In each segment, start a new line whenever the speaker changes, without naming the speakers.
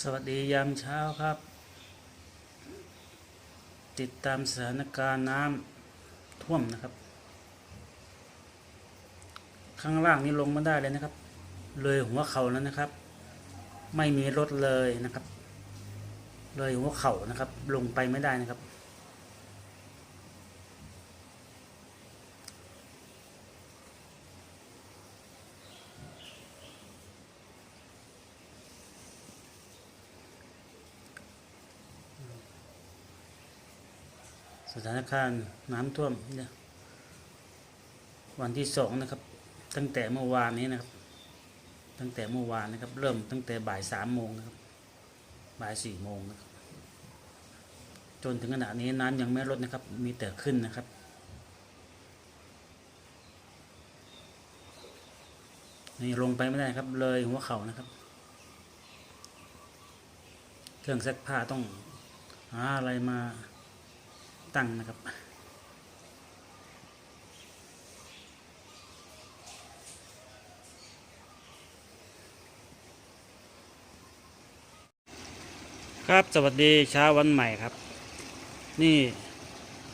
สวัสดียามเช้าครับ ติดตามสถานการณ์น้ำท่วมนะครับ ข้างล่างนี้ลงไม่ได้เลยนะครับ เลยหัวเข่าแล้วนะครับ ไม่มีรถเลยนะครับ เลยหัวเข่านะครับ ลงไปไม่ได้นะครับ สถานการณ์น้ำท่วมเนี่ยวันที่สองนะครับ ตั้งแต่เมื่อวานนี้นะครับ ตั้งแต่เมื่อวานนะครับ เริ่มตั้งแต่บ่ายสามโมงนะครับบ่ายสี่โมงนะครับจนถึงขณะนี้น้ำยังไม่ลดนะครับ มีแต่ขึ้นนะครับ นี่ลงไปไม่ได้ครับ เลยหัวเข่านะครับ เครื่องซักผ้าต้องหาอะไรมา ตั้งนะครับ ครับสวัสดีเช้าวันใหม่ครับ นี่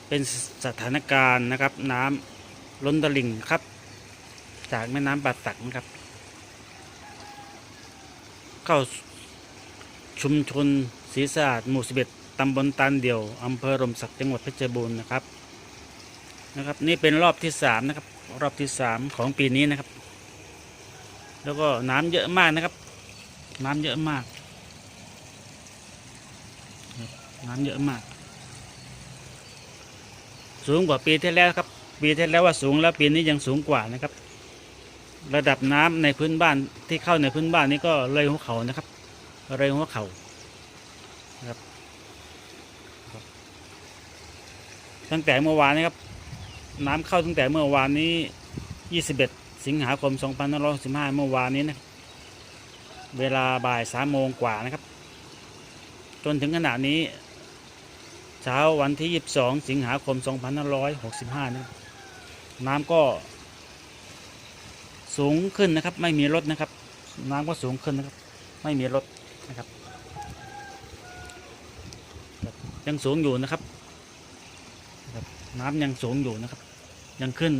เป็นสถานการณ์นะครับ น้ำล้นตลิ่งครับ จากแม่น้ำป่าตักนะครับ เข้าชุมชนศรีสะอาดหมู่สิบเอ็ด ตำบลตันเดี่ยวอำเภอรมศักดิ์จังหวัดเพชรบูรณ์นะครับนะครับ นี่เป็นรอบที่สามนะครับ รอบที่สามของปีนี้นะครับ แล้วก็น้ำเยอะมากนะครับ น้ำเยอะมาก น้ำเยอะมาก สูงกว่าปีที่แล้วครับ ปีที่แล้วว่าสูงแล้วปีนี้ยังสูงกว่านะครับ ระดับน้ำในพื้นบ้านที่เข้าในพื้นบ้านนี้ก็เลยหัวเขานะครับเลยหัวเขาครับ ตั้งแต่เมื่อวานนี้ครับ น้ำเข้าตั้งแต่เมื่อวานนี้ 21 สิงหาคม 2565 เมื่อวานนี้นะเวลาบ่าย3โมงกว่านะครับ จนถึงขณะนี้ เช้าวันที่ 22 สิงหาคม 2565นะน้ำก็สูงขึ้นนะครับ ไม่มีรถนะครับ น้ำก็สูงขึ้นนะครับ ไม่มีรถนะครับ ยังสูงอยู่นะครับ นะครับน้ำยังสูงอยู่นะครับ ยังขึ้น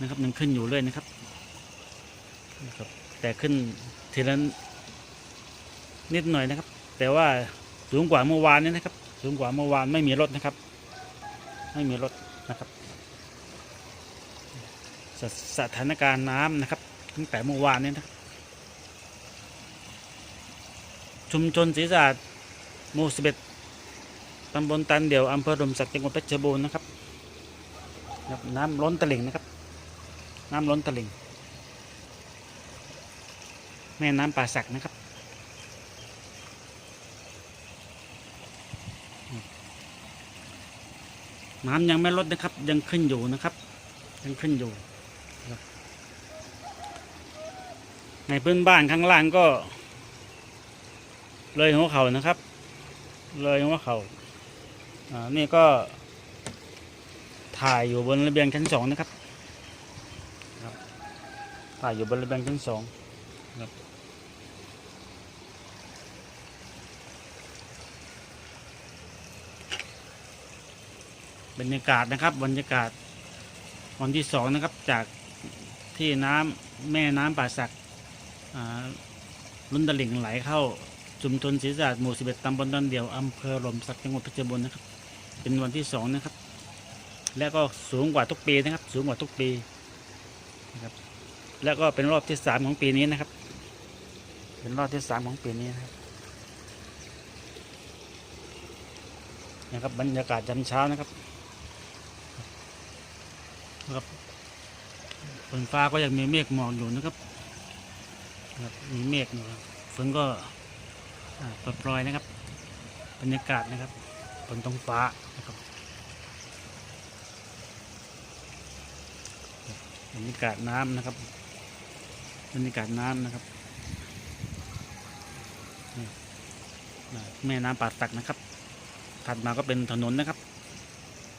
นะครับยังขึ้นอยู่เรื่อยนะครับนะครับ แต่ขึ้นทีละนิดหน่อยนะครับ แต่ว่าสูงกว่าเมื่อวานนี้นะครับ สูงกว่าเมื่อวานไม่มีรถนะครับ ไม่มีรถนะครับสสถานการณ์น้ำนะครับตั้งแต่เมื่อวานนี้นะครับ ชุมชนศรีสะอาดหมู่สิบเอ็ดตำบลตันเดี่ยวอำเภอรมศักดิ์จังหวัดเพชรบูรณ์นะครับ ครับน้ำล้นตลิ่งนะครับ น้ำล้นตลิ่ง แม่น้ำป่าสักนะครับ น้ำยังไม่ลดนะครับ ยังขึ้นอยู่นะครับ ยังขึ้นอยู่ ในพื้นบ้านข้างล่างก็ เลยหัวเขานะครับ เลยหัวเขาอ่านี่ก็ ถ่ายอยู่บนระเบียงชั้นสองนะครับครับถ่ายอยู่บนระเบียงชั้นสองครับบรรยากาศนะครับบรรยากาศวันที่สองนะครับจากที่น้ำแม่น้ำป่าสักอ่าล้นตลิ่งไหลเข้าชุมชนศรีสะอาดหมู่ 11ตำบลดอนเดียวอำเภอหลมสักจังหวัดเพชรบูรณ์นะครับ เป็นวันที่สองนะครับ และก็สูงกว่าทุกปีนะครับ สูงกว่าทุกปีนะครับ แล้วก็เป็นรอบที่สามของปีนี้นะครับ เป็นรอบที่สามของปีนี้นะครับนะครับบรรยากาศยามเช้านะครับนะครับฝนฟ้าก็ยังมีเมฆหมอกอยู่นะครับนะครับมีเมฆอยู่ครับฝนก็ปลดปลอยนะครับ บรรยากาศนะครับบนท้องฟ้านะครั บรรยากาศน้ำนะครับบรรยากาศน้ำนะครับแม่น้ำป่าตักนะครับ ถัดมาก็เป็นถนนนะครับ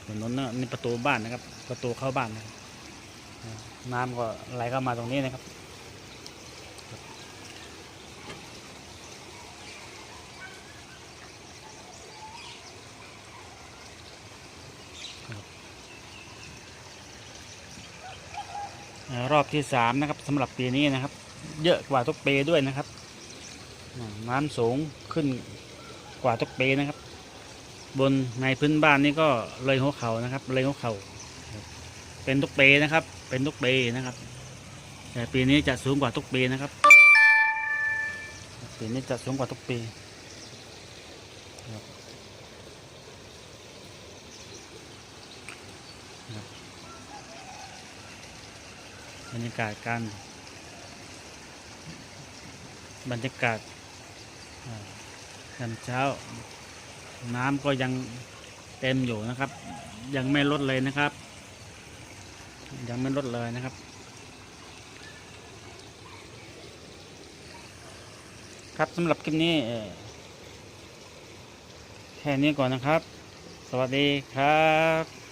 ถนนนี่ประตูบ้านนะครับ ประตูเข้าบ้านนะครับ น้ำก็ไหลเข้ามาตรงนี้นะครับ รอบที่สามนะครับสำหรับปีนี้นะครับ เยอะกว่าทุกปีด้วยนะครับน้ำสูงขึ้นกว่าทุกปีนะครับ บนในพื้นบ้านนี่ก็เลยหัวเข่านะครับ เลยหัวเขาเป็นทุกปีนะครับ เป็นทุกปีนะครับ แต่ปีนี้จะสูงกว่าทุกปีนะครับ ปีนี้จะสูงกว่าทุกปีครับ บรรยากาศการบรรยากาศอ่ายามเช้า น้ำก็ยังเต็มอยู่นะครับ ยังไม่ลดเลยนะครับ ยังไม่ลดเลยนะครับ ครับสำหรับคลิปนี้แค่นี้ก่อนนะครับ สวัสดีครับ